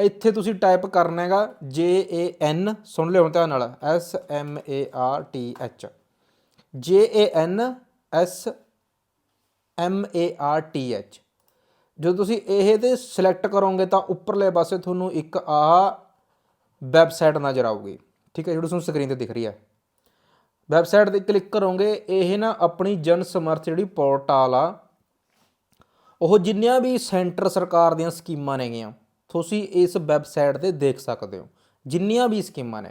ਇੱਥੇ ਤੁਸੀਂ ਟਾਈਪ ਕਰਨਾ ਹੈਗਾ J A N ਸੁਣ ਲਿਓ ਧਿਆਨ ਨਾਲ S M A R T H J A N S M A R T H ਜਦੋਂ ਤੁਸੀਂ ਇਹ ਤੇ ਸਿਲੈਕਟ ਕਰੋਗੇ ਤਾਂ ਉੱਪਰਲੇ ਪਾਸੇ ਤੁਹਾਨੂੰ ਇੱਕ ਆ ਵੈਬਸਾਈਟ ਨਜ਼ਰ ਆਊਗੀ। ਠੀਕ ਹੈ, ਜਿਹੜੀ ਤੁਹਾਨੂੰ ਸਕਰੀਨ ਤੇ ਦਿਖ ਰਹੀ ਹੈ। ਵੈਬਸਾਈਟ ਤੇ ਕਲਿੱਕ ਕਰੋਗੇ, ਇਹ ਨਾ ਆਪਣੀ ਜਨ ਸਮਰਥ ਜਿਹੜੀ ਪੋਰਟਲ ਆ, ਉਹ ਜਿੰਨੀਆਂ ਵੀ ਸੈਂਟਰ ਸਰਕਾਰ ਦੀਆਂ ਸਕੀਮਾਂ ਨੇਗੀਆਂ। ਤੁਸੀਂ ਇਸ ਵੈਬਸਾਈਟ ਤੇ ਦੇਖ ਸਕਦੇ ਹੋ। ਜਿੰਨੀਆਂ ਵੀ ਸਕੀਮਾਂ ਨੇ।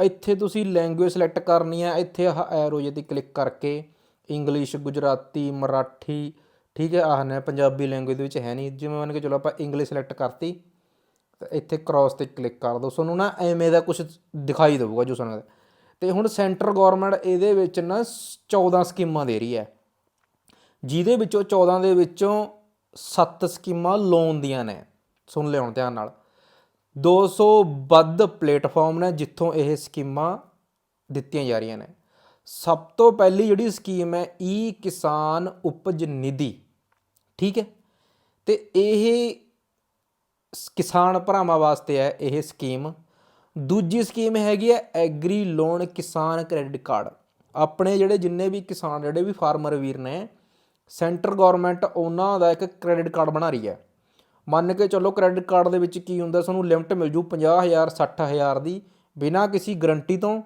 ਇੱਥੇ ਤੁਸੀਂ ਲੈਂਗੁਏਜ ਸਿਲੈਕਟ ਕਰਨੀ ਹੈ। ਇੱਥੇ ਆਹ ਐਰੋ ਜੇ ਤੇ ਕਲਿੱਕ ਕਰਕੇ ਇੰਗਲਿਸ਼ ਗੁਜਰਾਤੀ, ਮਰਾਠੀ, ਠੀਕ ਹੈ, ਆਹ ਨੇ ਪੰਜਾਬੀ ਲੈਂਗੁਏਜ ਦੇ ਵਿੱਚ ਹੈ ਨਹੀਂ। ਜਿਵੇਂ ਮੰਨ ਕੇ ਚਲੋ ਆਪਾਂ ਇੰਗਲਿਸ਼ ਸਿਲੈਕਟ ਕਰਤੀ, ਤਾਂ ਇੱਥੇ ਕ੍ਰਾਸ ਤੇ ਕਲਿੱਕ ਕਰ ਦਿਓ। ਤੁਹਾਨੂੰ ਨਾ ਐਵੇਂ ਦਾ ਕੁਝ ਦਿਖਾਈ ਦੇਊਗਾ ਜੋ ਸਾਨੂੰ ਤੇ ਹੁਣ ਸੈਂਟਰ ਗਵਰਨਮੈਂਟ ਇਹਦੇ ਵਿੱਚ ਨਾ 14 ਸਕੀਮਾਂ ਦੇ ਰਹੀ ਹੈ। ਜਿਹਦੇ ਵਿੱਚੋਂ 14 ਦੇ ਵਿੱਚੋਂ 7 ਸਕੀਮਾਂ ਲੋਨ ਦੀਆਂ ਨੇ। ਸੁਣ ਲਿਓ ਧਿਆਨ ਨਾਲ। 200 ਵੱਧ ਪਲੇਟਫਾਰਮ ਨੇ ਜਿੱਥੋਂ ਇਹ ਸਕੀਮਾਂ ਦਿੱਤੀਆਂ ਜਾ ਰਹੀਆਂ ਨੇ। ਸਭ ਤੋਂ ਪਹਿਲੀ ਜਿਹੜੀ ਸਕੀਮ ਹੈ ਈ ਕਿਸਾਨ ਉਪਜ ਨਿਧੀ। ਠੀਕ ਹੈ? ਤੇ ਇਹ ਕਿਸਾਨ ਭਰਾਵਾਂ ਵਾਸਤੇ ਹੈ ਇਹ ਸਕੀਮ। ਦੂਜੀ ਸਕੀਮ ਹੈਗੀ ਹੈ, ਐਗਰੀ ਲੋਨ ਕਿਸਾਨ ਕ੍ਰੈਡਿਟ ਕਾਰਡ। ਆਪਣੇ ਜਿਹੜੇ ਜਿੰਨੇ ਵੀ ਕਿਸਾਨ, ਜਿਹੜੇ ਵੀ ਫਾਰਮਰ ਵੀਰ ਨੇ, ਸੈਂਟਰ ਗਵਰਨਮੈਂਟ ਉਹਨਾਂ ਦਾ ਇੱਕ ਕ੍ਰੈਡਿਟ ਕਾਰਡ ਬਣਾ ਰਹੀ ਹੈ। ਮੰਨ ਕੇ ਚੱਲੋ ਕ੍ਰੈਡਿਟ ਕਾਰਡ ਦੇ ਵਿੱਚ ਕੀ ਹੁੰਦਾ ਤੁਹਾਨੂੰ ਲਿਮਟ ਮਿਲ ਜੂ 50000 60000 ਦੀ ਬਿਨਾਂ ਕਿਸੇ ਗਰੰਟੀ ਤੋਂ,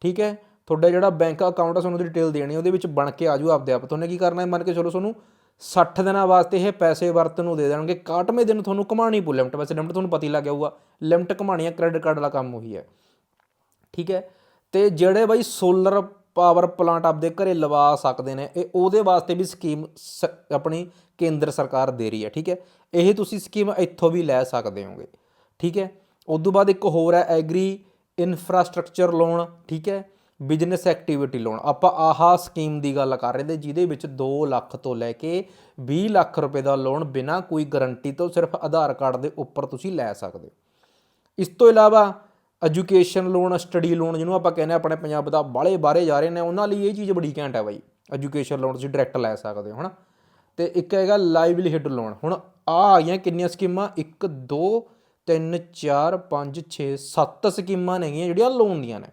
ਠੀਕ ਹੈ? ਤੁਹਾਡਾ ਜਿਹੜਾ ਬੈਂਕ ਅਕਾਊਂਟ ਆ, ਤੁਹਾਨੂੰ ਉਹਦੀ ਡਿਟੇਲ ਦੇਣੀ ਉਹਦੇ ਵਿੱਚ ਬਣ ਕੇ ਆ ਜੂ ਆਪਦੇ ਆਪ। ਤੁਹਾਨੂੰ ਕੀ ਕਰਨਾ ਹੈ? ਮੰਨ ਕੇ ਚਲੋ ਤੁਹਾਨੂੰ 60 ਦਿਨਾਂ ਵਾਸਤੇ ਇਹ ਪੈਸੇ ਵਰਤਨ ਨੂੰ ਦੇ ਦੇਣਗੇ। 61ਵੇਂ ਦਿਨ ਤੁਹਾਨੂੰ ਕਮਾਣੀ ਪੂ ਲਿਮਟ ਵੈਸੇ ਲਿਮਟ ਤੁਹਾਨੂੰ ਪਤਾ ਹੀ ਲੱਗ ਜਾਊਗਾ ਹੋਊਗਾ। ਲਿਮਟ ਕਮਾਣੀ ਹੈ ਕ੍ਰੈਡਿਟ ਕਾਰਡ ਵਾਲਾ ਕੰਮ ਉਹੀ ਹੈ। ਠੀਕ ਹੈ? ਤੇ ਜਿਹੜੇ ਬਾਈ ਸੋਲਰ ਪਾਵਰ ਪਲਾਂਟ ਆਪਦੇ ਘਰੇ ਲਵਾ ਸਕਦੇ ਨੇ। ਇਹ ਉਹਦੇ ਵਾਸਤੇ ਵੀ ਸਕੀਮ ਸ- ਆਪਣੀ ਕੇਂਦਰ ਸਰਕਾਰ ਦੇ ਰਹੀ ਹੈ, ਠੀਕ ਹੈ? ਇਹ ਤੁਸੀਂ ਸਕੀਮ ਇੱਥੋਂ ਵੀ ਲੈ ਸਕਦੇ ਹੋਗੇ, ਠੀਕ ਹੈ? ਉਸ ਤੋਂ ਬਾਅਦ ਇੱਕ ਹੋਰ ਹੈ ਐਗਰੀ ਇਨਫਰਾਸਟ੍ਰਕਚਰ ਲੋਨ, ਠੀਕ ਹੈ? Business activity loan. ਆਪਾਂ ਆਹਾ ਸਕੀਮ ਦੀ ਗੱਲ ਕਰ ਰਹੇ ਤੇ ਜਿਹਦੇ ਵਿੱਚ 2 ਲੱਖ ਤੋਂ ਲੈ ਕੇ 20 ਲੱਖ ਰੁਪਏ ਦਾ ਲੋਨ ਬਿਨਾਂ ਕੋਈ ਗਾਰੰਟੀ ਤੋਂ ਸਿਰਫ ਆਧਾਰ ਕਾਰਡ ਦੇ ਉੱਪਰ ਤੁਸੀਂ ਲੈ ਸਕਦੇ ਹੋ। ਇਸ ਤੋਂ ਇਲਾਵਾ ਐਜੂਕੇਸ਼ਨ ਲੋਨ ਸਟੱਡੀ ਲੋਨ ਜਿਹਨੂੰ ਆਪਾਂ ਕਹਿੰਦੇ ਹਾਂ, ਆਪਣੇ ਪੰਜਾਬ ਦਾ ਬਾਲੇ ਬਾਰੇ ਜਾ ਰਹੇ ਨੇ, ਉਹਨਾਂ ਲਈ ਇਹ ਚੀਜ਼ ਬੜੀ ਘੈਂਟ ਹੈ ਬਾਈ। ਐਜੂਕੇਸ਼ਨ ਲੋਨ ਤੁਸੀਂ ਡਾਇਰੈਕਟ ਲੈ ਸਕਦੇ ਹੋ, ਹਨਾ? ਤੇ ਇੱਕ ਹੈਗਾ ਲਾਈਵਲੀਹੁੱਡ ਲੋਨ ਹੁਣ ਆ ਆ ਗਈਆਂ ਕਿੰਨੀਆਂ ਸਕੀਮਾਂ? 1 2 3 4 5 6 7 ਸਕੀਮਾਂ ਨੇਗੀਆਂ ਜਿਹੜੀਆਂ ਲੋਨ ਦੀਆਂ ਨੇ।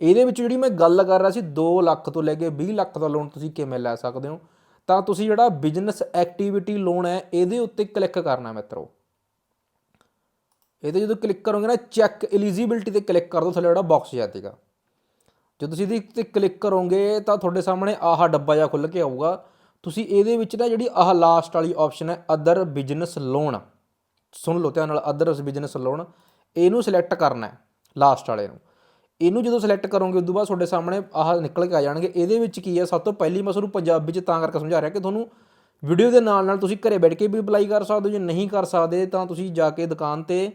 ਇਹਦੇ ਵਿੱਚ ਜਿਹੜੀ ਮੈਂ ਗੱਲ ਕਰ ਰਿਹਾ ਸੀ 2 ਲੱਖ ਤੋਂ ਲੈ ਕੇ 20 ਲੱਖ ਦਾ ਲੋਨ ਤੁਸੀਂ ਕਿਵੇਂ ਲੈ ਸਕਦੇ ਹੋ? ਤਾਂ ਤੁਸੀਂ ਜਿਹੜਾ ਬਿਜ਼ਨਸ ਐਕਟੀਵਿਟੀ ਲੋਨ ਹੈ, ਇਹਦੇ ਉੱਤੇ ਕਲਿੱਕ ਕਰਨਾ ਮਿੱਤਰੋ। ਇਹਦੇ ਜਦੋਂ ਕਲਿੱਕ ਕਰੋਗੇ ਨਾ ਚੈੱਕ ਐਲੀਜੀਬਿਲਟੀ ਤੇ ਕਲਿੱਕ ਕਰ ਦਿਓ ਥੱਲੇ ਜਿਹੜਾ ਬਾਕਸ ਜਾਤੇਗਾ ਜੇ ਤੁਸੀਂ ਇਹਦੇ ਤੇ ਕਲਿੱਕ ਕਰੋਗੇ ਤਾਂ ਤੁਹਾਡੇ ਸਾਹਮਣੇ ਆਹ ਡੱਬਾ ਜਿਹਾ ਖੁੱਲ ਕੇ ਆਊਗਾ। ਤੁਸੀਂ ਇਹਦੇ ਵਿੱਚ ਨਾ ਜਿਹੜੀ ਆਹ ਲਾਸਟ ਵਾਲੀ ਆਪਸ਼ਨ ਹੈ ਅਦਰ ਬਿਜ਼ਨਸ ਲੋਨ ਸੁਣ ਲਓ ਧਿਆਨ ਨਾਲ ਅਦਰ ਬਿਜ਼ਨਸ ਲੋਨ ਇਹਨੂੰ ਸਿਲੈਕਟ ਕਰਨਾ ਹੈ ਲਾਸਟ ਵਾਲੇ ਨੂੰ। ਇਹਨੂੰ ਜਦੋਂ ਸਿਲੈਕਟ ਕਰੋਗੇ ਤੋਂ ਬਾਅਦ ਤੁਹਾਡੇ ਸਾਹਮਣੇ ਆਹ ਨਿਕਲ ਕੇ ਆ ਜਾਣਗੇ। ਇਹਦੇ ਵਿੱਚ ਕੀ ਹੈ, ਸਭ ਤੋਂ ਪਹਿਲੀ ਮੈਂ ਤੁਹਾਨੂੰ ਪੰਜਾਬੀ ਚ ਤਾਂ ਕਰਕੇ ਸਮਝਾ ਰਿਹਾ ਕਿ ਤੁਹਾਨੂੰ ਵੀਡੀਓ ਦੇ ਨਾਲ ਨਾਲ ਤੁਸੀਂ ਘਰੇ ਬੈਠ ਕੇ ਵੀ ਅਪਲਾਈ ਕਰ ਸਕਦੇ ਹੋ। ਜੇ ਨਹੀਂ ਕਰ ਸਕਦੇ ਤਾਂ ਤੁਸੀਂ ਜਾ ਕੇ ਦੁਕਾਨ ਤੇ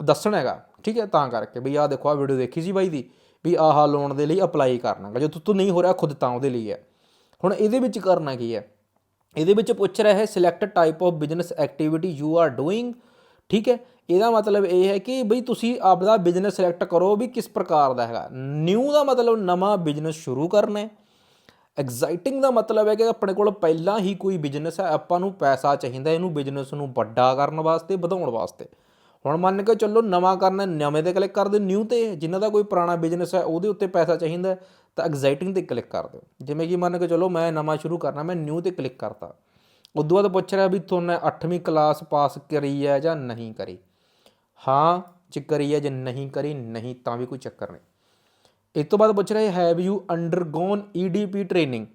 ਦੱਸਣਾ ਹੈਗਾ, ਠੀਕ ਹੈ, ਤਾਂ ਕਰਕੇ ਵੀ ਆਹ ਦੇਖੋ ਆ ਵੀਡੀਓ ਦੇਖੀ ਸੀ ਬਾਈ ਦੀ, ਵੀ ਆਹ ਲੋਨ ਦੇ ਲਈ ਅਪਲਾਈ ਕਰਨਾ ਕਰਨਾਗਾ, ਜੇ ਤੋਂ ਨਹੀਂ ਹੋ ਰਿਹਾ, ਖੁਦ ਤਾਂ ਉਹਦੇ ਲਈ ਹੈ। ਹੁਣ ਇਹਦੇ ਵਿੱਚ ਕਰਨਾ ਕੀ ਹੈ? ਇਹਦੇ ਵਿੱਚ ਪੁੱਛ ਰਿਹਾ ਹੈ select type of business activity you are doing ਠੀਕ ਹੈ? ਇਹਦਾ ਮਤਲਬ ਇਹ ਹੈ ਕਿ ਬਈ ਤੁਸੀਂ ਆਪਦਾ ਬਿਜ਼ਨਸ ਸਿਲੈਕਟ ਕਰੋ ਵੀ ਕਿਸ ਪ੍ਰਕਾਰ ਦਾ ਹੈਗਾ। ਨਿਊ ਦਾ ਮਤਲਬ ਨਵਾਂ ਬਿਜ਼ਨਸ ਸ਼ੁਰੂ ਕਰਨਾ ਹੈ। ਐਗਜ਼ਾਈਟਿੰਗ ਦਾ ਮਤਲਬ ਹੈ ਕਿ ਆਪਣੇ ਕੋਲ ਪਹਿਲਾਂ ਹੀ ਕੋਈ ਬਿਜ਼ਨਸ ਹੈ, ਆਪਾਂ ਨੂੰ ਪੈਸਾ ਚਾਹੀਦਾ ਇਹਨੂੰ ਬਿਜ਼ਨਸ ਨੂੰ ਵੱਡਾ ਕਰਨ ਵਾਸਤੇ, ਵਧਾਉਣ ਵਾਸਤੇ। ਹੁਣ ਮੰਨ ਕੇ ਚੱਲੋ ਨਵਾਂ ਕਰਨਾ, ਨਵੇਂ ਤੇ ਕਲਿੱਕ ਕਰ ਦਿਓ ਨਿਊ ਤੇ ਜਿਨ੍ਹਾਂ ਦਾ ਕੋਈ ਪੁਰਾਣਾ ਬਿਜ਼ਨਸ ਹੈ, ਉਹਦੇ ਉੱਤੇ ਪੈਸਾ ਚਾਹੀਦਾ ਤਾਂ ਐਗਜ਼ਾਈਟਿੰਗ ਤੇ ਕਲਿੱਕ ਕਰ ਦਿਓ। ਜਿਵੇਂ ਕਿ ਮੰਨ ਕੇ ਚੱਲੋ ਮੈਂ ਨਵਾਂ ਸ਼ੁਰੂ ਕਰਨਾ, ਮੈਂ ਨਿਊ ਤੇ ਕਲਿੱਕ ਕਰਤਾ। ਉਦੋਂ ਬਾਅਦ ਪੁੱਛ ਰਿਹਾ ਵੀ ਤੁਹਾਨੂੰ 8ਵੀਂ ਕਲਾਸ ਪਾਸ ਕਰੀ ਹੈ ਜਾਂ ਨਹੀਂ ਕਰੀ? ਹਾਂ ਜੇ ਕਰੀ ਹੈ, ਜੇ ਨਹੀਂ ਕਰੀ, ਨਹੀਂ ਤਾਂ ਵੀ ਕੋਈ ਚੱਕਰ ਨਹੀਂ। ਇਸ ਤੋਂ ਬਾਅਦ ਪੁੱਛ ਰਿਹਾ have you undergone EDP training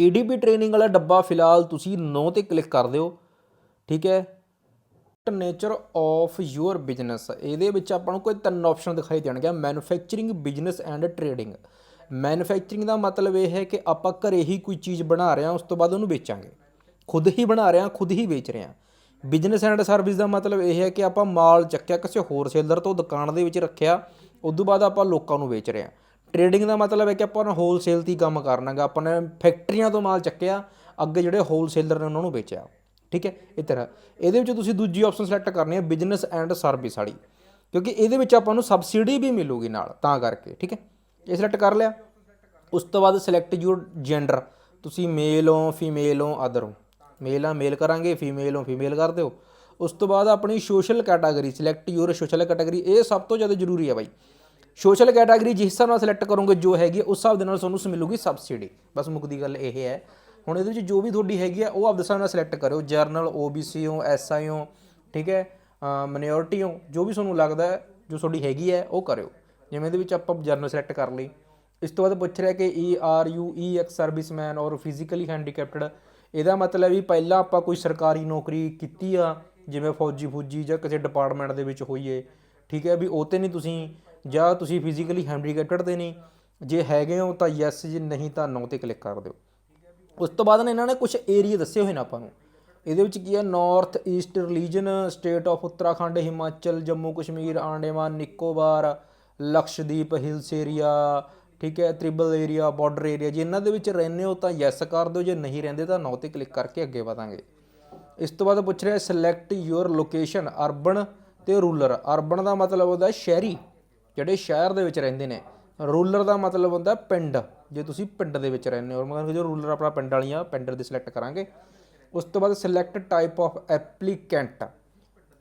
EDP training ਵਾਲਾ ਡੱਬਾ ਫਿਲਹਾਲ ਤੁਸੀਂ ਨੋ ਤੇ ਕਲਿੱਕ ਕਰ ਦਿਓ, ਠੀਕ ਹੈ? ਨੇਚਰ ਆਫ ਯੂਅਰ ਬਿਜ਼ਨਸ ਇਹਦੇ ਵਿੱਚ ਆਪਾਂ ਨੂੰ ਕੋਈ ਤਿੰਨ ਆਪਸ਼ਨ ਦਿਖਾਈ ਦੇਣਗੇ manufacturing business and trading manufacturing ਦਾ ਮਤਲਬ ਇਹ ਹੈ ਕਿ ਆਪਾਂ ਘਰੇ ਹੀ ਕੋਈ ਚੀਜ਼ ਬਣਾ ਰਹੇ ਹਾਂ, ਉਸ ਤੋਂ ਬਾਅਦ ਉਹਨੂੰ ਵੇਚਾਂਗੇ। ਖੁਦ ਹੀ ਬਣਾ ਰਹੇ ਹਾਂ, ਖੁਦ ਹੀ ਵੇਚ ਰਹੇ ਹਾਂ। ਬਿਜ਼ਨਸ ਐਂਡ ਸਰਵਿਸ ਦਾ ਮਤਲਬ ਇਹ ਹੈ ਕਿ ਆਪਾਂ ਮਾਲ ਚੱਕਿਆ, ਕਿਸੇ ਹੋਰ ਸੇਲਰ ਤੋਂ ਦੁਕਾਨ ਦੇ ਵਿੱਚ ਰੱਖਿਆ ਉਸ ਤੋਂ ਬਾਅਦ ਆਪਾਂ ਲੋਕਾਂ ਨੂੰ ਵੇਚ ਰਹੇ ਹਾਂ। ਟ੍ਰੇਡਿੰਗ ਦਾ ਮਤਲਬ ਹੈ ਕਿ ਆਪਾਂ ਨੇ ਹੋਲਸੇਲ ਦੀ ਕੰਮ ਕਰਨਾਗਾ ਆਪਾਂ ਨੇ ਫੈਕਟਰੀਆਂ ਤੋਂ ਮਾਲ ਚੱਕਿਆ, ਅੱਗੇ ਜਿਹੜੇ ਹੋਲਸੇਲਰ ਨੇ ਉਹਨਾਂ ਨੂੰ ਵੇਚਿਆ। ਠੀਕ ਹੈ, ਇਹ ਤਰ੍ਹਾਂ। ਇਹਦੇ ਵਿੱਚ ਤੁਸੀਂ ਦੂਜੀ ਆਪਸ਼ਨ ਸਿਲੈਕਟ ਕਰਨੀ ਹੈ ਬਿਜ਼ਨਸ ਐਂਡ ਸਰਵਿਸ ਵਾਲੀ। ਕਿਉਂਕਿ ਇਹਦੇ ਵਿੱਚ ਆਪਾਂ ਨੂੰ ਸਬਸਿਡੀ ਵੀ ਮਿਲੂਗੀ ਨਾਲ, ਤਾਂ ਕਰਕੇ, ਠੀਕ ਹੈ। ਇਹ ਸਿਲੈਕਟ ਕਰ ਲਿਆ। ਉਸ ਤੋਂ ਬਾਅਦ ਸਿਲੈਕਟ ਯੂਰ ਜੈਂਡਰ ਤੁਸੀਂ ਮੇਲ ਹੋ ਫੀਮੇਲ ਹੋ ਅਦਰ ਹੋ। ਮੇਲ ਆ ਮੇਲ ਕਰਾਂਗੇ ਫੀਮੇਲ ਹੋ ਫੀਮੇਲ ਕਰ ਦਿਓ। ਉਸ ਤੋਂ ਬਾਅਦ ਆਪਣੀ social category select your social category ਇਹ ਸਭ ਤੋਂ ਜ਼ਿਆਦਾ ਜ਼ਰੂਰੀ ਹੈ ਬਾਈ। ਸੋਸ਼ਲ ਕੈਟਾਗਰੀ ਜਿਸ ਹਿਸਾਬ ਨਾਲ ਸਿਲੈਕਟ ਕਰੋਗੇ, ਜੋ ਹੈਗੀ ਉਸ ਹਿਸਾਬ ਦੇ ਨਾਲ ਤੁਹਾਨੂੰ ਮਿਲੂਗੀ ਸਬਸਿਡੀ ਬਸ ਮੁੱਕਦੀ ਗੱਲ ਇਹ ਹੈ ਹੁਣ ਇਹਦੇ ਵਿੱਚ ਜੋ ਵੀ ਤੁਹਾਡੀ ਹੈਗੀ ਆ, ਉਹ ਆਪਦੇ ਹਿਸਾਬ ਨਾਲ ਸਿਲੈਕਟ ਕਰਿਓ। ਜਰਨਲ ਓਬੀਸੀ ਹੋ ਐਸਆਈ ਹੋ, ਠੀਕ ਹੈ? ਮਿਨੋਰਟੀ ਹੋ, ਜੋ ਵੀ ਤੁਹਾਨੂੰ ਲੱਗਦਾ ਜੋ ਤੁਹਾਡੀ ਹੈਗੀ ਹੈ, ਉਹ ਕਰਿਓ। ਜਿਵੇਂ ਇਹਦੇ ਵਿੱਚ ਆਪਾਂ ਜਰਨਲ ਸਿਲੈਕਟ ਕਰ ਲਈ। ਇਸ ਤੋਂ ਬਾਅਦ ਪੁੱਛ ਰਿਹਾ ਕਿ are you ex serviceman or physically handicapped ਇਹਦਾ ਮਤਲਬ ਵੀ ਪਹਿਲਾਂ ਆਪਾਂ ਕੋਈ ਸਰਕਾਰੀ ਨੌਕਰੀ ਕੀਤੀ ਆ, ਜਿਵੇਂ ਫੌਜੀ ਫੂਜੀ ਜਾਂ ਕਿਸੇ ਡਿਪਾਰਟਮੈਂਟ ਦੇ ਵਿੱਚ ਹੋਈਏ, ਠੀਕ ਹੈ? ਵੀ ਉਹ ਤੇ ਨਹੀਂ ਤੁਸੀਂ, ਜਾਂ ਤੁਸੀਂ ਫਿਜ਼ੀਕਲੀ ਹੈਂਡੀਕੈਪਟਡ ਤੇ ਨਹੀਂ। ਜੇ ਹੈਗੇ ਹੋ ਤਾਂ ਯੈਸ ਜੇ ਨਹੀਂ ਤਾਂ ਨੋ ਤੇ ਕਲਿੱਕ ਕਰ ਦਿਓ। ਉਸ ਤੋਂ ਬਾਅਦ ਨਾ ਇਹਨਾਂ ਨੇ ਕੁਝ ਏਰੀਆ ਦੱਸੇ ਹੋਏ ਨੇ ਆਪਾਂ ਨੂੰ। ਇਹਦੇ ਵਿੱਚ ਕੀ ਹੈ north east region state of Uttarakhand Himachal Jammu Kashmir Andaman Nicobar Lakshadweep hills area ਠੀਕ ਹੈ ਟ੍ਰਿਬਲ ਏਰੀਆ ਬਾਰਡਰ ਏਰੀਆ ਜੇ ਇਹਨਾਂ ਦੇ ਵਿੱਚ ਰਹਿੰਦੇ ਹੋ ਤਾਂ ਯੈਸ ਕਰ ਦਿਓ, ਜੇ ਨਹੀਂ ਰਹਿੰਦੇ ਤਾਂ ਨੌ ਤੇ ਕਲਿੱਕ ਕਰਕੇ ਅੱਗੇ ਵਧਾਂਗੇ। ਇਸ ਤੋਂ ਬਾਅਦ ਪੁੱਛ ਰਿਹਾ ਸਿਲੈਕਟ ਯੂਰ ਲੋਕੇਸ਼ਨ ਅਰਬਨ ਤੇ ਰੂਰਲ ਅਰਬਨ ਦਾ ਮਤਲਬ ਹੁੰਦਾ ਸ਼ਹਿਰੀ, ਜਿਹੜੇ ਸ਼ਹਿਰ ਦੇ ਵਿੱਚ ਰਹਿੰਦੇ ਨੇ। ਰੂਲਰ ਦਾ ਮਤਲਬ ਹੁੰਦਾ ਪਿੰਡ, ਜੇ ਤੁਸੀਂ ਪਿੰਡ ਦੇ ਵਿੱਚ ਰਹਿੰਦੇ ਹੋ। ਮਤਲਬ ਜੋ ਰੂਲਰ ਆਪਣਾ ਪਿੰਡ ਵਾਲੀਆਂ ਪਿੰਡ ਦੀ ਸਿਲੈਕਟ ਕਰਾਂਗੇ। ਉਸ ਤੋਂ ਬਾਅਦ ਸਿਲੈਕਟ ਟਾਈਪ ਆਫ ਐਪਲੀਕੈਂਟ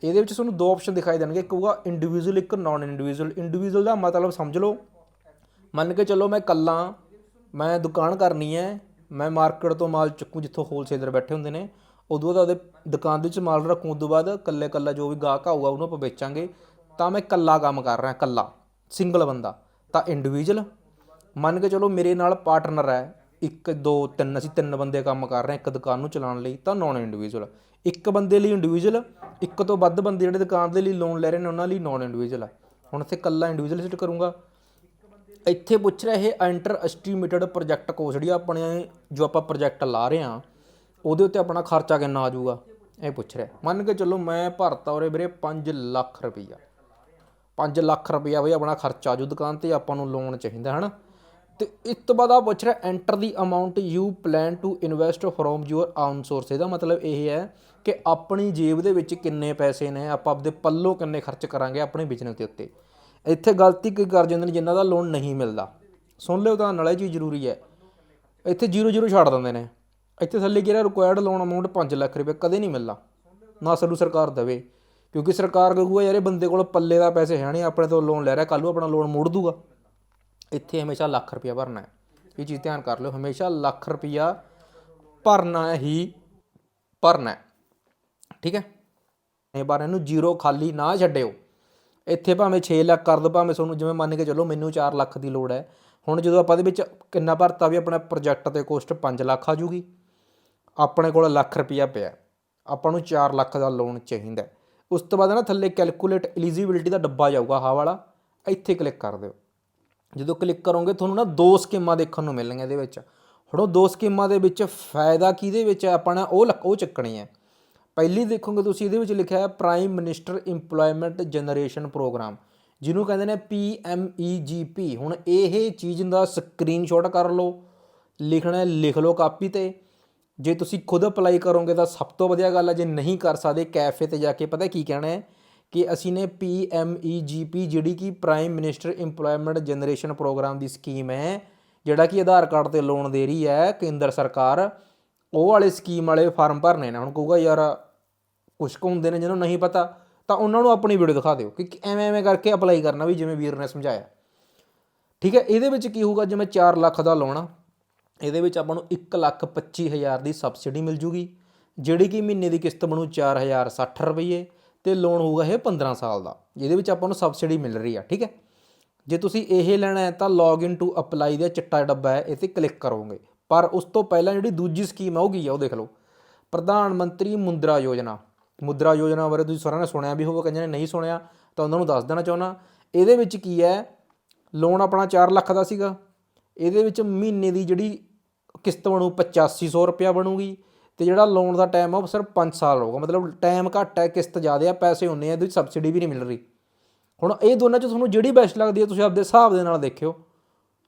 ਇਹਦੇ ਵਿੱਚ ਤੁਹਾਨੂੰ ਦੋ ਆਪਸ਼ਨ ਦਿਖਾਈ ਦੇਣਗੇ। ਇੱਕ ਹੋਊਗਾ ਇੰਡੀਵਿਜੂਅਲ ਇੱਕ ਨਾਨ ਇੰਡੀਵਿਜੂਅਲ ਇੰਡੀਵਿਜੂਅਲ ਦਾ ਮਤਲਬ ਸਮਝ ਲਓ, ਮੰਨ ਕੇ ਚੱਲੋ ਮੈਂ ਕੱਲਾ ਮੈਂ ਦੁਕਾਨ ਕਰਨੀ ਹੈ, ਮੈਂ ਮਾਰਕੀਟ ਤੋਂ ਮਾਲ ਚੁੱਕੂ ਜਿੱਥੋਂ ਹੋਲਸੇਲਰ ਬੈਠੇ ਹੁੰਦੇ ਨੇ। ਉਦੋਂ ਬਾਅਦ ਉਹਦੇ ਦੁਕਾਨ ਦੇ ਵਿੱਚ ਮਾਲ ਰੱਖੂ, ਉਦੋਂ ਬਾਅਦ ਕੱਲੇ ਕੱਲਾ ਜੋ ਵੀ ਗਾਹਕ ਆਊਗਾ ਉਹਨੂੰ ਆਪਾਂ ਵੇਚਾਂਗੇ। ਤਾਂ ਮੈਂ ਕੱਲਾ ਕੰਮ ਕਰ ਰਿਹਾ ਕੱਲਾ ਸਿੰਗਲ ਬੰਦਾ। ਤਾਂ ਇੰਡੀਵਿਜੂਅਲ ਮੰਨ ਕੇ ਚਲੋ ਮੇਰੇ ਨਾਲ ਪਾਰਟਨਰ ਹੈ, ਇੱਕ, ਦੋ, ਤਿੰਨ, ਅਸੀਂ ਤਿੰਨ ਬੰਦੇ ਕੰਮ ਕਰ ਰਹੇ ਹਾਂ ਇੱਕ ਦੁਕਾਨ ਨੂੰ ਚਲਾਉਣ ਲਈ, ਤਾਂ ਨਾਨ ਇੰਡੀਵਿਜੂਅਲ ਇੱਕ ਬੰਦੇ ਲਈ ਇੰਡੀਵਿਜੂਅਲ ਇੱਕ ਤੋਂ ਵੱਧ ਬੰਦੇ ਜਿਹੜੇ ਦੁਕਾਨ ਦੇ ਲਈ ਲੋਨ ਲੈ ਰਹੇ ਨੇ, ਉਹਨਾਂ ਲਈ ਨਾਨ ਇੰਡੀਵਿਜੂਅਲ ਆ। ਹੁਣ ਇੱਥੇ ਕੱਲਾ ਇੰਡੀਵਿਜੂਅਲ ਸਿਟ ਕਰੂੰਗਾ। ਇੱਥੇ ਪੁੱਛ ਰਿਹਾ ਇਹ ਐਂਟਰ ਐਸਟੀਮੇਟਡ ਪ੍ਰੋਜੈਕਟ ਕੋਸਟ ਜਿਹੜੀ ਆਪਣੇ ਜੋ ਆਪਾਂ ਪ੍ਰੋਜੈਕਟ ਲਾ ਰਹੇ ਹਾਂ, ਉਹਦੇ ਉੱਤੇ ਆਪਣਾ ਖਰਚਾ ਕਿੰਨਾ ਆ ਜਾਊਗਾ? ਇਹ ਪੁੱਛ ਰਿਹਾ। ਮੰਨ ਕੇ ਚੱਲੋ ਮੈਂ ਭਰਤਾ ਉਰੇ ਵੀਰੇ 5 ਲੱਖ ਰੁਪਈਆ। 5 ਲੱਖ ਰੁਪਇਆ ਬਈ ਆਪਣਾ ਖਰਚਾ ਆਜੂ ਦੁਕਾਨ ਤੇ ਆਪਾਂ ਨੂੰ ਲੋਨ ਚਾਹੀਦਾ, ਹਨਾ? ਤੇ ਇਸ ਤੋਂ ਬਾਅਦ ਆ ਪੁੱਛ ਰਿਹਾ enter the amount you plan to invest from your own source ਇਹਦਾ ਮਤਲਬ ਇਹ ਹੈ ਕਿ ਆਪਣੀ ਜੇਬ ਦੇ ਵਿੱਚ ਕਿੰਨੇ ਪੈਸੇ ਨੇ, ਆਪਾਂ ਆਪਦੇ ਪੱਲੋਂ ਕਿੰਨੇ ਖਰਚ ਕਰਾਂਗੇ ਆਪਣੇ ਬਿਜ਼ਨਸ ਦੇ ਉੱਤੇ। ਇੱਥੇ ਗਲਤੀ ਕੀ ਕਰ ਜਾਂਦੇ ਨੇ ਜਿਨ੍ਹਾਂ ਦਾ ਲੋਨ ਨਹੀਂ ਮਿਲਦਾ। ਸੁਣ ਲਿਓ ਤਾਂ ਨਾਲੇ ਚੀਜ਼ ਜ਼ਰੂਰੀ ਹੈ। ਇੱਥੇ 0 ਛੱਡ ਦਿੰਦੇ ਨੇ। ਇੱਥੇ ਥੱਲੇ ਕੀ ਰਿਕੁਆਇਰਡ ਲੋਨ ਅਮਾਉਂਟ 5 ਲੱਖ ਰੁਪਏ ਕਦੇ ਨਹੀਂ ਮਿਲਦਾ ਨਾ ਸਾਨੂੰ ਸਰਕਾਰ ਦੇਵੇ। ਕਿਉਂਕਿ ਸਰਕਾਰ ਕਹੂਗਾ, ਯਾਰ ਇਹ ਬੰਦੇ ਕੋਲ ਪੱਲੇ ਦਾ ਪੈਸੇ ਹੈ ਨਹੀਂ ਆਪਣੇ ਤੋਂ ਲੋਨ ਲੈ ਰਿਹਾ ਕੱਲ ਨੂੰ ਆਪਣਾ ਲੋਨ ਮੋੜ ਦੂਗਾ। ਇੱਥੇ ਹਮੇਸ਼ਾ ਲੱਖ ਰੁਪਇਆ ਭਰਨਾ ਹੈ। ਇਹ ਚੀਜ਼ ਧਿਆਨ ਕਰ ਲਿਓ, ਹਮੇਸ਼ਾ ਲੱਖ ਰੁਪਇਆ ਭਰਨਾ ਹੀ ਭਰਨਾ ਹੈ। ਠੀਕ ਹੈ? ਇਹ ਬਾਰ ਇਹਨੂੰ ਜ਼ੀਰੋ ਖਾਲੀ ਨਾ ਛੱਡਿਓ। ਇੱਥੇ ਭਾਵੇਂ 6 ਲੱਖ ਕਰ ਦੋ, ਭਾਵੇਂ ਤੁਹਾਨੂੰ ਜਿਵੇਂ ਮੰਨ ਕੇ ਚੱਲੋ ਮੈਨੂੰ 4 ਲੱਖ ਦੀ ਲੋੜ ਹੈ। ਹੁਣ ਜਦੋਂ ਆਪਾਂ ਦੇ ਵਿੱਚ ਕਿੰਨਾ ਭਰਤਾ ਵੀ ਆਪਣਾ ਪ੍ਰੋਜੈਕਟ ਤੇ ਕੋਸਟ 5 ਲੱਖ ਆ ਜੂਗੀ। ਆਪਣੇ ਕੋਲ ਲੱਖ ਰੁਪਇਆ ਪਿਆ ਆਪਾਂ ਨੂੰ 4 ਲੱਖ ਦਾ ਲੋਨ ਚਾਹੀਦਾ ਉਸ ਤੋਂ ਬਾਅਦ ਨਾ ਥੱਲੇ ਕੈਲਕੂਲੇਟ ਐਲੀਜੀਬਿਲਟੀ ਦਾ ਡੱਬਾ ਜਾਊਗਾ ਆਹ ਵਾਲਾ, ਇੱਥੇ ਕਲਿੱਕ ਕਰ ਦਿਓ। ਜਦੋਂ ਕਲਿੱਕ ਕਰੋਗੇ ਤੁਹਾਨੂੰ ਨਾ ਦੋ ਸਕੀਮਾਂ ਦੇਖਣ ਨੂੰ ਮਿਲਣਗੀਆਂ ਇਹਦੇ ਵਿੱਚ। ਹੁਣ ਉਹ ਦੋ ਸਕੀਮਾਂ ਦੇ ਵਿੱਚ ਫਾਇਦਾ ਕਿਹਦੇ ਵਿੱਚ ਹੈ? ਆਪਾਂ ਨੇ ਉਹ ਲੱਕ- ਉਹ ਚੱਕਣੀ ਹੈ। ਪਹਿਲੀ ਦੇਖੋਗੇ ਤੁਸੀਂ ਇਹਦੇ ਵਿੱਚ ਲਿਖਿਆ ਹੈ prime minister employment generation programme ਜਿਹਨੂੰ ਕਹਿੰਦੇ ਨੇ ਪੀ ਐੱਮ ਈ ਜੀ ਪੀ ਹੁਣ ਇਹ ਚੀਜ਼ ਦਾ ਸਕਰੀਨਸ਼ਾਟ ਕਰ ਲਓ, ਲਿਖਣਾ ਲਿਖ ਲਓ ਕਾਪੀ ਤੇ। ਜੇ ਤੁਸੀਂ ਖੁਦ ਅਪਲਾਈ ਕਰੋਗੇ ਤਾਂ ਸਭ ਤੋਂ ਵਧੀਆ ਗੱਲ ਹੈ ਜੇ ਨਹੀਂ ਕਰ ਸਕਦੇ ਕੈਫੇ ਤੇ ਜਾ ਕੇ, ਪਤਾ ਕੀ ਕਹਿਣਾ ਹੈ? ਕਿ ਅਸੀਂ ਨੇ ਪੀ ਐੱਮ ਈ ਜੀ ਪੀ ਜਿਹੜੀ ਕਿ prime minister employment generation programme ਦੀ ਸਕੀਮ ਹੈ, ਜਿਹੜਾ ਕਿ ਆਧਾਰ ਕਾਰਡ ਤੇ ਲੋਨ ਦੇ ਰਹੀ ਹੈ ਕੇਂਦਰ ਸਰਕਾਰ, ਉਹ ਵਾਲੇ ਸਕੀਮ ਵਾਲੇ ਫਾਰਮ ਭਰਨੇ ਨੇ। ਹੁਣ ਕਹੂਗਾ, ਯਾਰ, ਕੁਛ ਕੁ ਹੁੰਦੇ ਨੇ ਜਿਹਨੂੰ ਨਹੀਂ ਪਤਾ, ਤਾਂ ਉਹਨਾਂ ਨੂੰ ਆਪਣੀ ਵੀਡੀਓ ਦਿਖਾ ਦਿਓ ਕਿ ਐਵੇਂ ਐਵੇਂ ਕਰਕੇ ਅਪਲਾਈ ਕਰਨਾ ਵੀ ਜਿਵੇਂ ਵੀਰ ਨੇ ਸਮਝਾਇਆ। ਠੀਕ ਹੈ, ਇਹਦੇ ਵਿੱਚ ਕੀ ਹੋਊਗਾ, ਜਿਵੇਂ 4 ਲੱਖ ਦਾ ਲੋਨ ਇਹਦੇ ਵਿੱਚ ਆਪਾਂ ਨੂੰ ਇੱਕ ਲੱਖ 25 ਹਜ਼ਾਰ ਦੀ ਸਬਸਿਡੀ ਮਿਲ ਜੂਗੀ, ਜਿਹੜੀ ਕਿ ਮਹੀਨੇ ਦੀ ਕਿਸ਼ਤ ਬਣੂ 4060 ਰੁਪਏ ਤੇ ਲੋਨ ਹੋਊਗਾ ਇਹ 15 ਸਾਲ ਦਾ, ਜਿਹਦੇ ਵਿੱਚ ਆਪਾਂ ਨੂੰ ਸਬਸਿਡੀ ਮਿਲ ਰਹੀ ਆ, ਠੀਕ ਹੈ? ਜੇ ਤੁਸੀਂ ਇਹ ਲੈਣਾ ਹੈ ਤਾਂ ਲੌਗਇਨ ਟੂ ਅਪਲਾਈ ਦਾ ਚਿੱਟਾ ਡੱਬਾ ਹੈ ਇਹ ਤੇ ਕਲਿੱਕ ਕਰੋਗੇ। ਪਰ ਉਸ ਤੋਂ ਪਹਿਲਾਂ ਜਿਹੜੀ ਦੂਜੀ ਸਕੀਮ ਆਉਗੀ ਆ, ਉਹ ਦੇਖ ਲਓ। ਪ੍ਰਧਾਨ ਮੰਤਰੀ ਮੁੰਦਰਾ ਯੋਜਨਾ। ਮੁਦਰਾ ਯੋਜਨਾ ਬਾਰੇ ਤੁਸੀਂ ਸਾਰਿਆਂ ਨੇ ਸੁਣਿਆ ਵੀ ਹੋਵੇ ਕਈਆਂ ਨੇ ਨਹੀਂ ਸੁਣਿਆ, ਤਾਂ ਉਹਨਾਂ ਨੂੰ ਦੱਸ ਦੇਣਾ ਚਾਹੁੰਦਾ। ਇਹਦੇ ਵਿੱਚ ਕੀ ਹੈ? ਲੋਨ ਆਪਣਾ 4 ਲੱਖ ਦਾ ਸੀਗਾ। ਇਹਦੇ ਵਿੱਚ ਮਹੀਨੇ ਦੀ ਜਿਹੜੀ ਕਿਸ਼ਤ ਬਣੂ 8500 ਰੁਪਇਆ ਬਣੂਗੀ ਤੇ ਜਿਹੜਾ ਲੋਨ ਦਾ ਟਾਈਮ ਆ ਉਹ ਸਿਰਫ 5 ਸਾਲ ਹੋਊਗਾ ਮਤਲਬ ਟਾਈਮ ਘੱਟ ਹੈ, ਕਿਸ਼ਤ ਜ਼ਿਆਦਾ ਆ ਪੈਸੇ ਉਨੇ ਆ, ਇਹਦੇ ਵਿੱਚ ਸਬਸਿਡੀ ਵੀ ਨਹੀਂ ਮਿਲ ਰਹੀ। ਹੁਣ ਇਹ ਦੋਨਾਂ ਚ ਤੁਹਾਨੂੰ ਜਿਹੜੀ ਬੈਸਟ ਲੱਗਦੀ ਹੈ ਤੁਸੀਂ ਆਪਦੇ ਹਿਸਾਬ ਦੇ ਨਾਲ ਦੇਖਿਓ।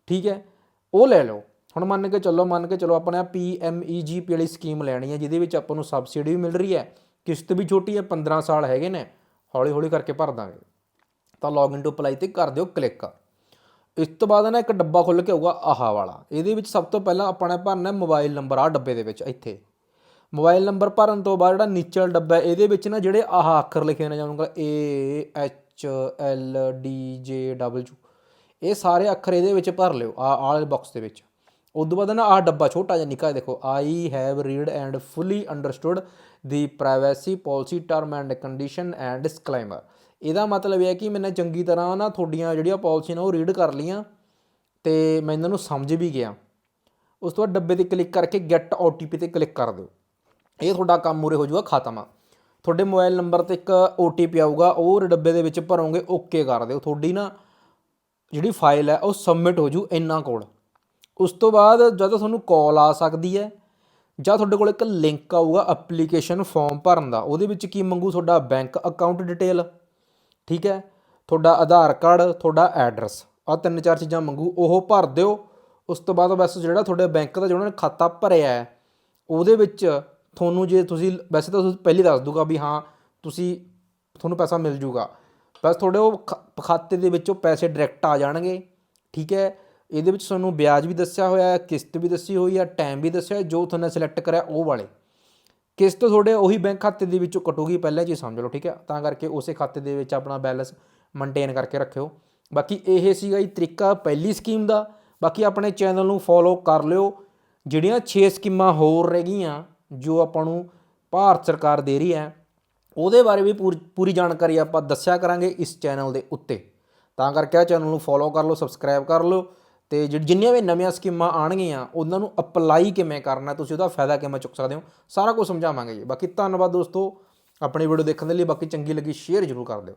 ਠੀਕ ਹੈ? ਉਹ ਲੈ ਲਓ। ਹੁਣ ਮੰਨ ਕੇ ਚੱਲੋ, ਮੰਨ ਕੇ ਚੱਲੋ ਆਪਣੇ PMEGP ਵਾਲੀ ਸਕੀਮ ਲੈਣੀ ਹੈ, ਜਿਹਦੇ ਵਿੱਚ ਆਪਾਂ ਨੂੰ ਸਬਸਿਡੀ ਵੀ ਮਿਲ ਰਹੀ ਹੈ, ਕਿਸ਼ਤ ਵੀ ਛੋਟੀ ਹੈ 15 ਸਾਲ ਹੈਗੇ ਨੇ ਹੌਲੀ ਹੌਲੀ ਕਰਕੇ ਭਰ ਦਾਂਗੇ। ਤਾਂ ਲੌਗਇਨ ਟੂ ਅਪਲਾਈ ਤੇ ਕਰ ਦਿਓ ਕਲਿੱਕ ਇਸ ਤੋਂ ਬਾਅਦ ਨਾ ਇੱਕ ਡੱਬਾ ਖੁੱਲ ਕੇ ਆਊਗਾ ਆਹਾ ਵਾਲਾ। ਇਹਦੇ ਵਿੱਚ ਸਭ ਤੋਂ ਪਹਿਲਾਂ ਆਪਾਂ ਨੇ ਭਰਨਾ ਮੋਬਾਈਲ ਨੰਬਰ ਆ ਡੱਬੇ ਦੇ ਵਿੱਚ, ਇੱਥੇ। ਮੋਬਾਈਲ ਨੰਬਰ ਭਰਨ ਤੋਂ ਬਾਅਦ ਜਿਹੜਾ ਨੀਚਲ ਡੱਬਾ ਇਹਦੇ ਵਿੱਚ ਨਾ ਜਿਹੜੇ ਆਹ ਅੱਖਰ ਲਿਖੇ ਨੇ ਜਾਊਂਗਾ A H L D J W ਇਹ ਸਾਰੇ ਅੱਖਰ ਇਹਦੇ ਵਿੱਚ ਭਰ ਲਿਓ ਆ ਆਹ ਵਾਲੇ ਬਾਕਸ ਦੇ ਵਿੱਚ। ਉਸ ਤੋਂ ਬਾਅਦ ਨਾ ਆਹ ਡੱਬਾ ਛੋਟਾ ਜਿਹਾ ਨਿੱਕਾ ਦੇਖੋ। I have read and fully understood the privacy policy term and condition and disclaimer ਇਹਦਾ ਮਤਲਬ ਇਹ ਹੈ ਕਿ ਮੈਨੇ ਚੰਗੀ ਤਰ੍ਹਾਂ ਨਾ ਤੁਹਾਡੀਆਂ ਜਿਹੜੀਆਂ ਪਾਲਿਸੀ ਨੇ ਉਹ ਰੀਡ ਕਰ ਲਈਆਂ ਤੇ ਮੈਂ ਇਹਨਾਂ ਨੂੰ ਸਮਝ ਵੀ ਗਿਆ। ਉਸ ਤੋਂ ਬਾਅਦ ਡੱਬੇ ਤੇ ਕਲਿੱਕ ਕਰਕੇ ਗੈਟ OTP ਤੇ ਕਲਿੱਕ ਕਰ ਦਿਓ। ਇਹ ਤੁਹਾਡਾ ਕੰਮ ਮੂਰੇ ਹੋ ਜਾਊਗਾ, ਖਤਮ ਤੁਹਾਡੇ ਮੋਬਾਈਲ ਨੰਬਰ ਤੇ ਇੱਕ OTP ਆਊਗਾ, ਉਹ ਡੱਬੇ ਦੇ ਵਿੱਚ ਭਰੋਗੇ ਓਕੇ ਕਰ ਦਿਓ। ਤੁਹਾਡੀ ਨਾ ਜਿਹੜੀ ਫਾਈਲ ਹੈ, ਉਹ ਸਬਮਿਟ ਹੋ ਜੂ ਇੰਨਾ ਕੋਲ। ਉਸ ਤੋਂ ਬਾਅਦ ਜਦ ਤੁਹਾਨੂੰ ਕਾਲ ਆ ਸਕਦੀ ਹੈ, ਜਾਂ ਤੁਹਾਡੇ ਕੋਲ ਇੱਕ ਲਿੰਕ ਆਊਗਾ ਐਪਲੀਕੇਸ਼ਨ ਫਾਰਮ ਭਰਨ ਦਾ। ਉਹਦੇ ਵਿੱਚ ਕੀ ਮੰਗੂ? ਤੁਹਾਡਾ ਬੈਂਕ ਅਕਾਊਂਟ ਡਿਟੇਲ ਠੀਕ ਹੈ? ਤੁਹਾਡਾ ਆਧਾਰ ਕਾਰਡ ਤੁਹਾਡਾ ਐਡਰੈਸ ਆ ਤਿੰਨ ਚਾਰ ਚੀਜ਼ਾਂ ਮੰਗੂ ਉਹ ਭਰ ਦਿਓ। ਉਸ ਤੋਂ ਬਾਅਦ ਬਸ ਜਿਹੜਾ ਤੁਹਾਡੇ ਬੈਂਕ ਦਾ ਜਿਹੜਾ ਨੇ ਖਾਤਾ ਭਰਿਆ ਹੈ ਉਹਦੇ ਵਿੱਚ ਤੁਹਾਨੂੰ ਜੇ ਤੁਸੀਂ ਵੈਸੇ ਤਾਂ ਤੁਸੀਂ ਪਹਿਲੀ ਦੱਸ ਦੂਗਾ ਵੀ ਹਾਂ ਤੁਸੀਂ ਤੁਹਾਨੂੰ ਪੈਸਾ ਮਿਲ ਜੂਗਾ। ਬਸ ਤੁਹਾਡੇ ਉਹ ਖਾਤੇ ਦੇ ਵਿੱਚੋਂ ਪੈਸੇ ਡਾਇਰੈਕਟ ਆ ਜਾਣਗੇ ਠੀਕ ਹੈ? ਇਹਦੇ ਵਿੱਚ ਤੁਹਾਨੂੰ ਵਿਆਜ ਵੀ ਦੱਸਿਆ ਹੋਇਆ ਹੈ ਕਿਸ਼ਤ ਵੀ ਦੱਸੀ ਹੋਈ ਹੈ ਟਾਈਮ ਵੀ ਦੱਸਿਆ ਹੋਇਆ, ਜੋ ਤੁਹਾਨੂੰ ਸਿਲੈਕਟ ਕਰਿਆ ਉਹ ਵਾਲੇ। ਕਿਸ਼ਤ ਤੁਹਾਡੇ ਉਹੀ ਬੈਂਕ ਖਾਤੇ ਦੇ ਵਿੱਚੋਂ ਕਟੂਗੀ, ਪਹਿਲਾਂ ਜੀ ਸਮਝ ਲਓ, ਠੀਕ ਹੈ? ਤਾਂ ਕਰਕੇ ਉਸੇ ਖਾਤੇ ਦੇ ਵਿੱਚ ਆਪਣਾ ਬੈਲੈਂਸ ਮੇਨਟੇਨ ਕਰਕੇ ਰੱਖਿਓ। ਬਾਕੀ ਇਹ ਸੀਗਾ ਜੀ ਤਰੀਕਾ ਪਹਿਲੀ ਸਕੀਮ ਦਾ। ਬਾਕੀ ਆਪਣੇ ਚੈਨਲ ਨੂੰ ਫੋਲੋ ਕਰ ਲਿਓ। ਜਿਹੜੀਆਂ 6 ਸਕੀਮਾਂ ਹੋਰ ਰਹਿ ਗਈਆਂ, ਜੋ ਆਪਾਂ ਨੂੰ ਭਾਰਤ ਸਰਕਾਰ ਦੇ ਰਹੀ ਹੈ, ਉਹਦੇ ਬਾਰੇ ਵੀ ਪੂਰੀ ਪੂਰੀ ਜਾਣਕਾਰੀ ਆਪਾਂ ਦੱਸਿਆ ਕਰਾਂਗੇ ਇਸ ਚੈਨਲ ਦੇ ਉੱਤੇ। ਤਾਂ ਕਰਕੇ ਆ ਚੈਨਲ ਨੂੰ ਫੋਲੋ ਕਰ ਲਓ ਸਬਸਕ੍ਰਾਈਬ ਕਰ ਲਓ। ਤੇ ਜਿ- ਜਿੰਨੀਆਂ ਵੀ ਨਵੀਆਂ ਸਕੀਮਾਂ ਆਣਗੀਆਂ ਉਹਨਾਂ ਨੂੰ ਅਪਲਾਈ ਕਿਵੇਂ ਕਰਨਾ, ਤੁਸੀਂ ਉਹਦਾ ਫਾਇਦਾ ਕਿਵੇਂ ਚੁੱਕ ਸਕਦੇ ਹੋ, ਸਾਰਾ ਕੁਝ ਸਮਝਾਵਾਂਗੇ ਜੀ। ਬਾਕੀ ਧੰਨਵਾਦ ਦੋਸਤੋ, ਆਪਣੀ ਵੀਡੀਓ ਦੇਖਣ ਦੇ ਲਈ ਬਾਕੀ ਚੰਗੀ ਲੱਗੀ ਸ਼ੇਅਰ ਜ਼ਰੂਰ ਕਰ ਦਿਓ।